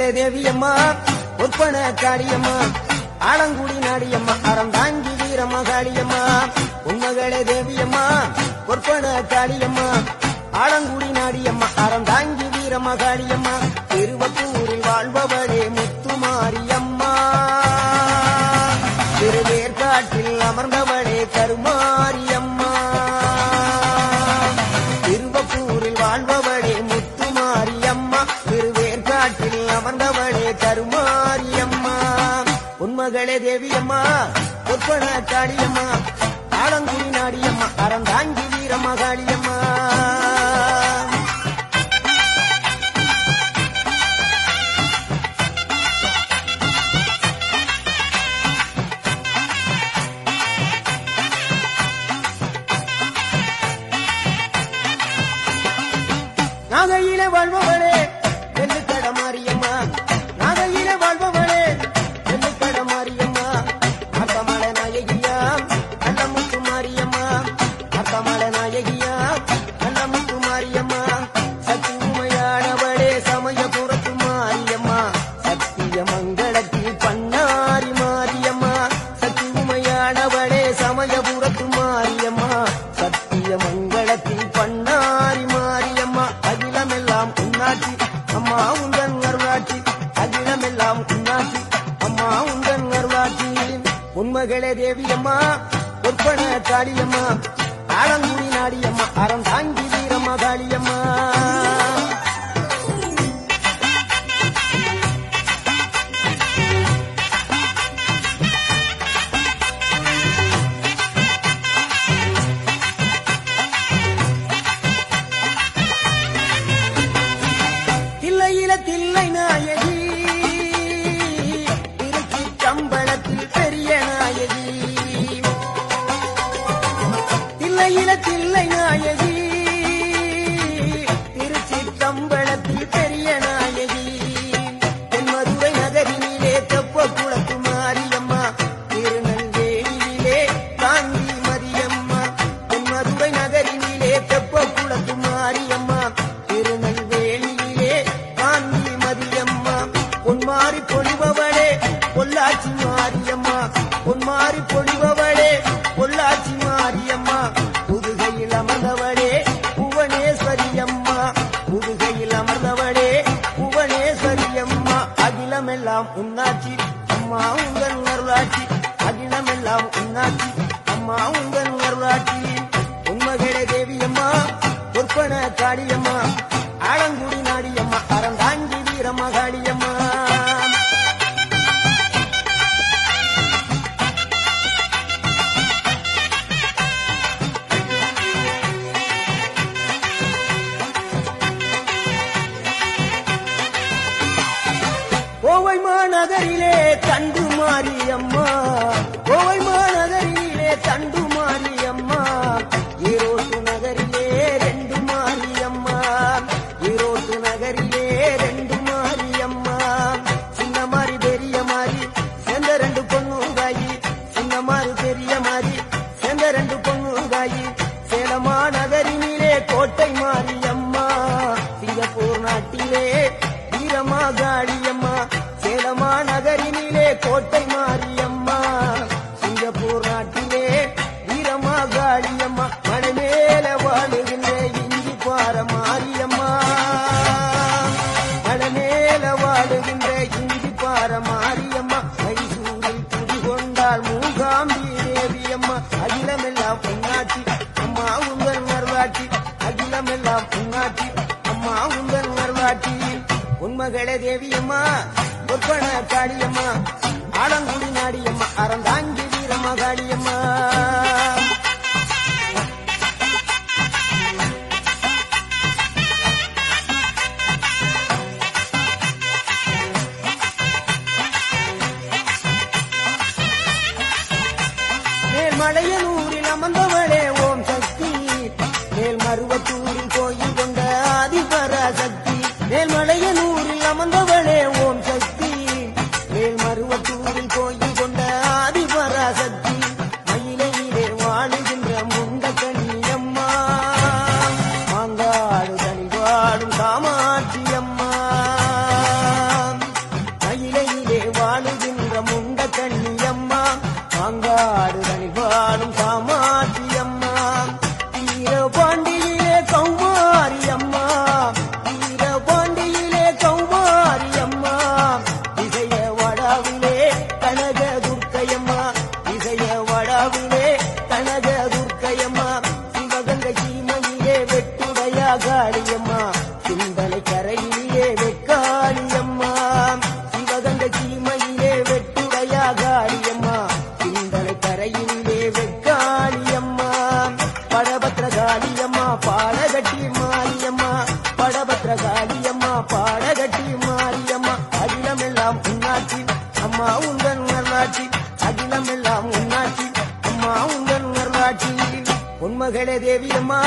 வேளே தேவியம்மா ஒப்பன காரியம்மா ஆலங்குடி நாடியம்மா அறம் தாங்கி வீரம்மா காளியம்மா உண்மகளே தேவியம்மா ஒற்பன காளியம்மா ஆலங்குடி நாடியம்மா அறம் தாங்கி வீரம்மா காளியம்மா திருவப்பூரில் வாழ்பவள் கருமாரி அம்மா உன்மகளே தேவி அம்மா பொற்பன காளியம்மா ஆலங்குடி நாடியம்மா அறந்தாங்கி வீரம்மா நாகையிலே வாழ்பவளே அருளாட்சி அம்மா உந்தன் அருளாட்சி அகிலமெல்லாம் குன்னாட்சி அம்மா உந்தன் அருளாட்சி உண்மகளே தேவி அம்மா பொற்பன தாடியம்மா. ஆழங்குடி நாடியம்மா அறம் வீரம்மா தாடியம்மா வாழ்பவனே பொள்ளாச்சியோ? மகளே தேவியம்மா பொற்பன காளியம்மா ஆலங்குடி தேவியம்மா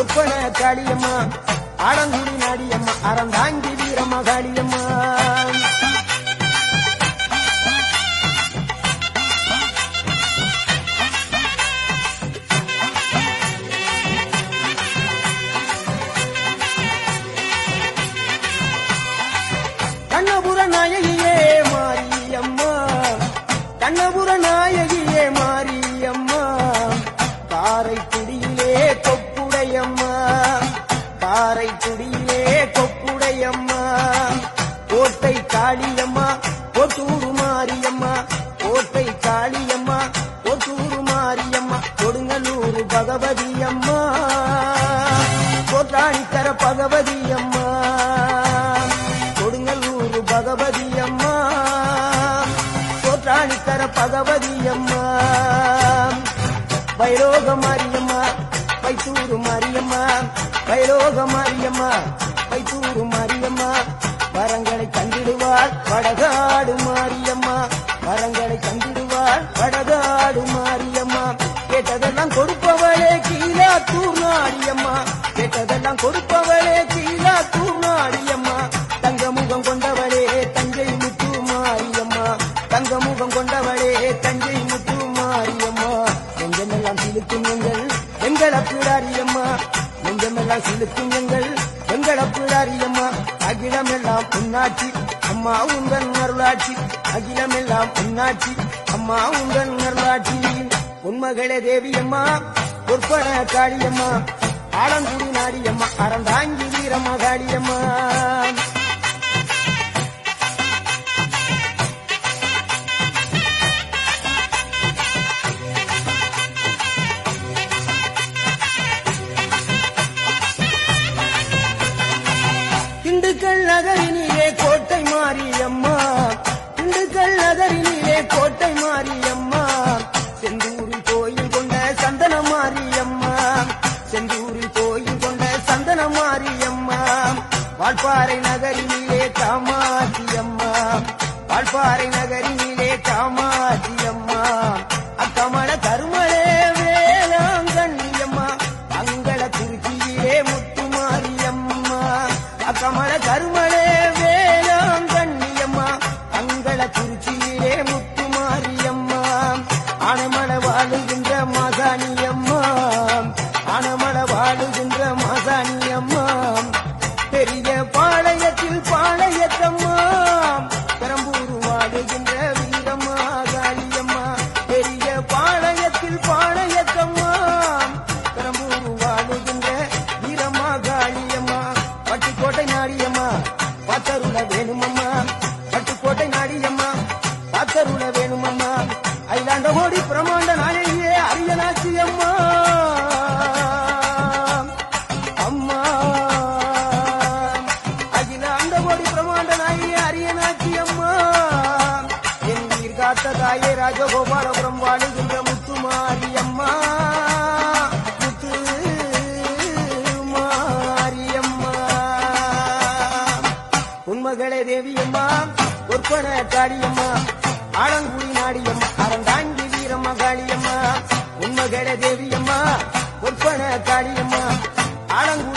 ஒப்பன காளியம்மா ஆடங்குடி நாடியம்மா அறந்தாங்கி வீரம்மா காளியம்மா. கண்ணபுர நாயகியே மாரியம்மா கண்ணபுர நாயகி கோட்டை காளியம்மா கொத்தூரு மாரியம்மா கொடுங்கலூரு பகவதி அம்மா கோட்டாணிக்கர பகவதி அம்மா கொடுங்கலூரு பகவதி அம்மா கோட்டாணிக்கர பகவதி அம்மா வைரோக மாரியம்மா வைத்தூரு மாரியம்மா வைரோக மாரியம்மா வைத்தூரு மாரியம்மா வரங்களை தந்திடுவாள் வடகாடு சிலுக்கும் எங்கள். எங்கள் எங்களப்பிடாரியம்மா நெஞ்சமெல்லாம் சிலுக்கும் எங்கள். எங்கள் எங்களப்பிடாரியம்மா அகிலமெல்லாம் உன்னாட்சி அம்மா உங்கள் அருளாட்சி. அகிலமெல்லாம் உன்னாட்சி அம்மா உங்கள் அருளாட்சி. உண்மகளே தேவியம்மா பொற்பன காளியம்மா ஆலங்குடி நாடியம்மா அறந்தாங்கி வீரம்மா காளியம்மா வால்பாறை நகரினிலே காமாட்சியம்மா வால்பாறை நகரினிலே காமாட்சியம்மா அக்கமல தேவியம்மா ஒற்பன காளியம்மா ஆலங்குடி நாடியம்மா அறந்தாங்கி வீரம்மா காளியம்மா உண்மகட தேவியம்மா ஒற்பன காளியம்மா ஆலங்குடி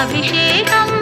అభిషేకం